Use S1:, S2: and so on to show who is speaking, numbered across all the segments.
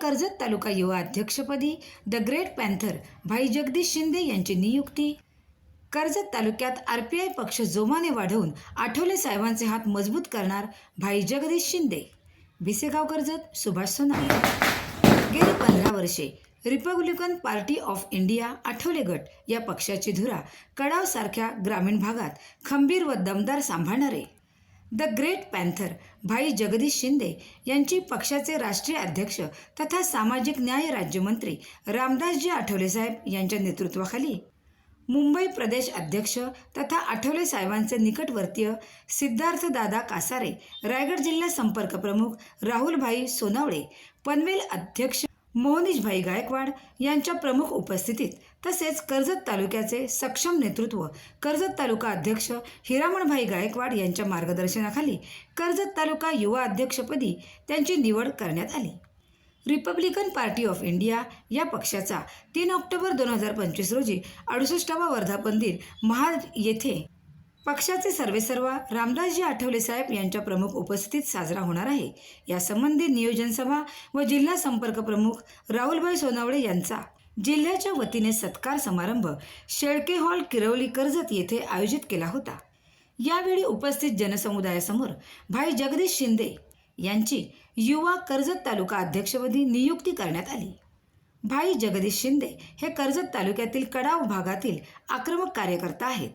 S1: कर्जत तालुका युवा अध्यक्षपदी the great panther भाई जगदीश शिंदे यांची नियुक्ती. कर्जत तालुक्यात आर पी आय पक्ष जोमाने वाढवून आठवले साहेबांचे हात मजबूत करणार भाई जगदीश शिंदे. भिसेगाव कर्जत सुभाष सोनाळे गेली पंधरा वर्षे Republican Party of India Athawale गट या पक्षाची धुरा कडावसारख्या ग्रामीण भागात खंबीर व दमदार सांभाळणारे. द ग्रेट पॅन्थर भाई जगदीश शिंदे यांची पक्षाचे राष्ट्रीय अध्यक्ष तथा सामाजिक न्याय राज्यमंत्री रामदासजी आठवले साहेब यांच्या नेतृत्वाखाली. मुंबई प्रदेश अध्यक्ष तथा आठवले साहेबांचे निकटवर्तीय सिद्धार्थदादा कासारे रायगड जिल्हा संपर्क प्रमुख राहुलभाई सोनावळे पनवेल अध्यक्ष मोहनीशभाई गायकवाड यांच्या प्रमुख उपस्थितीत तसेच कर्जत तालुक्याचे सक्षम नेतृत्व कर्जत तालुका अध्यक्ष हिरामणभाई गायकवाड यांच्या मार्गदर्शनाखाली कर्जत तालुका युवा अध्यक्षपदी त्यांची निवड करण्यात आली. रिपब्लिकन पार्टी ऑफ इंडिया या पक्षाचा तीन ऑक्टोबर दोन हजार पंचवीस रोजी अडुसष्टावा वर्धापन दिन महाड येथे पक्षाचे सर्वेसर्वा रामदासजी आठवले साहेब यांच्या प्रमुख उपस्थितीत साजरा होणार आहे. यासंबंधी नियोजन सभा व जिल्हा संपर्क प्रमुख राहुलभाई सोनावळे यांचा. जिल्ह्याच्या वतीने सत्कार समारंभ शेळके हॉल किरवली कर्जत येथे आयोजित केला होता. यावेळी उपस्थित जनसमुदायासमोर भाई जगदीश शिंदे यांची युवा कर्जत तालुका अध्यक्षपदी नियुक्ती करण्यात आली. भाई जगदीश शिंदे हे कर्जत तालुक्यातील कडाव भागातील आक्रमक कार्यकर्ता आहेत.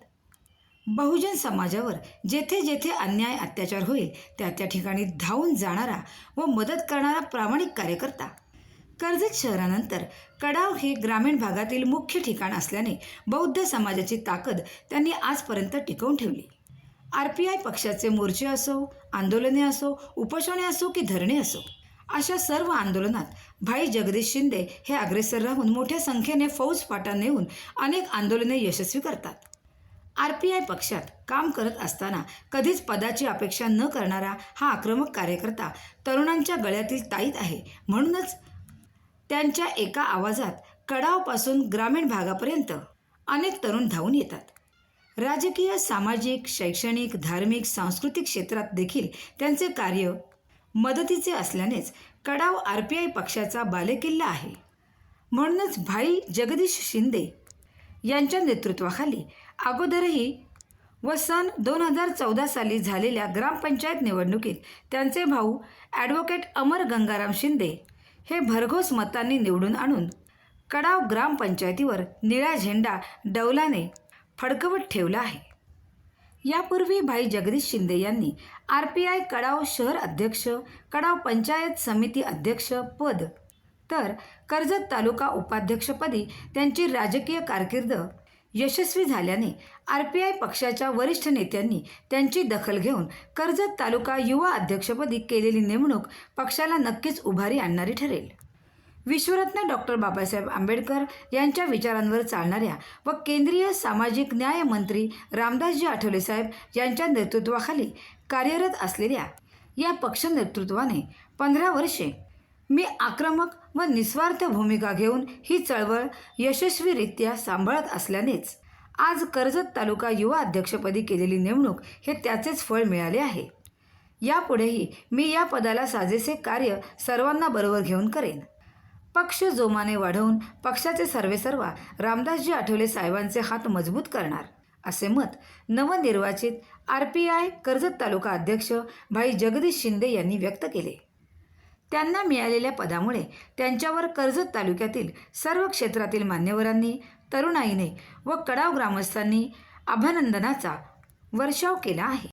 S1: बहुजन समाजावर जेथे जेथे अन्याय अत्याचार होईल त्या त्या ठिकाणी धावून जाणारा व मदत करणारा प्रामाणिक कार्यकर्ता. कर्जत शहरानंतर कडाव हे ग्रामीण भागातील मुख्य ठिकाण असल्याने बौद्ध समाजाची ताकद त्यांनी आजपर्यंत टिकवून ठेवली. आर पी आय पक्षाचे मोर्चे असो आंदोलने असो उपोषणे असो की धरणे असो अशा सर्व आंदोलनात भाई जगदीश शिंदे हे अग्रेसर राहून मोठ्या संख्येने फौज फाटा नेऊन अनेक आंदोलने यशस्वी करतात. आर पी आय पक्षात काम करत असताना कधीच पदाची अपेक्षा न करणारा हा आक्रमक कार्यकर्ता तरुणांच्या गळ्यातील ताईत आहे. म्हणूनच त्यांच्या एका आवाजात कडावपासून ग्रामीण भागापर्यंत अनेक तरुण धावून येतात. राजकीय सामाजिक शैक्षणिक धार्मिक सांस्कृतिक क्षेत्रात देखील त्यांचे कार्य मदतीचे असल्यानेच कडाव आर पी आय पक्षाचा बालेकिल्ला आहे. म्हणूनच भाई जगदीश शिंदे यांच्या नेतृत्वाखाली. अगोदरही व सन दोन हजार चौदा साली झालेल्या ग्रामपंचायत निवडणुकीत त्यांचे भाऊ ॲडव्होकेट अमर गंगाराम शिंदे हे भरघोस मतांनी निवडून आणून कडाव ग्रामपंचायतीवर निळा झेंडा डौलाने फडकवत ठेवला आहे. यापूर्वी भाई जगदीश शिंदे यांनी आर पी आय कडाव शहर अध्यक्ष कडाव पंचायत समिती अध्यक्ष पद तर कर्जत तालुका उपाध्यक्षपदी त्यांची राजकीय कारकीर्द यशस्वी झाल्याने आर पी आय पक्षाच्या वरिष्ठ नेत्यांनी त्यांची दखल घेऊन कर्जत तालुका युवा अध्यक्षपदी केलेली नेमणूक पक्षाला नक्कीच उभारी आणणारी ठरेल. विश्वरत्न डॉक्टर बाबासाहेब आंबेडकर यांच्या विचारांवर चालणाऱ्या व केंद्रीय सामाजिक न्याय मंत्री रामदासजी आठवले साहेब यांच्या नेतृत्वाखाली कार्यरत असलेल्या या पक्ष नेतृत्वाने पंधरा वर्षे मी आक्रमक व निस्वार्थ भूमिका घेऊन ही चळवळ यशस्वीरित्या सांभाळत असल्यानेच आज कर्जत तालुका युवा अध्यक्षपदी केलेली नेमणूक हे त्याचेच फळ मिळाले आहे. यापुढेही मी या पदाला साजेसे कार्य सर्वांना बरोबर घेऊन करेन. पक्ष जोमाने वाढवून पक्षाचे सर्वेसर्वा रामदासजी आठवले साहेबांचे हात मजबूत करणार असे मत नवनिर्वाचित आर पी आय कर्जत तालुका अध्यक्ष भाई जगदीश शिंदे यांनी व्यक्त केले. त्यांना मिळालेल्या पदामुळे त्यांच्यावर कर्जत तालुक्यातील सर्व क्षेत्रातील मान्यवरांनी तरुणाईने व कडाव ग्रामस्थांनी अभिनंदनाचा वर्षाव केला आहे.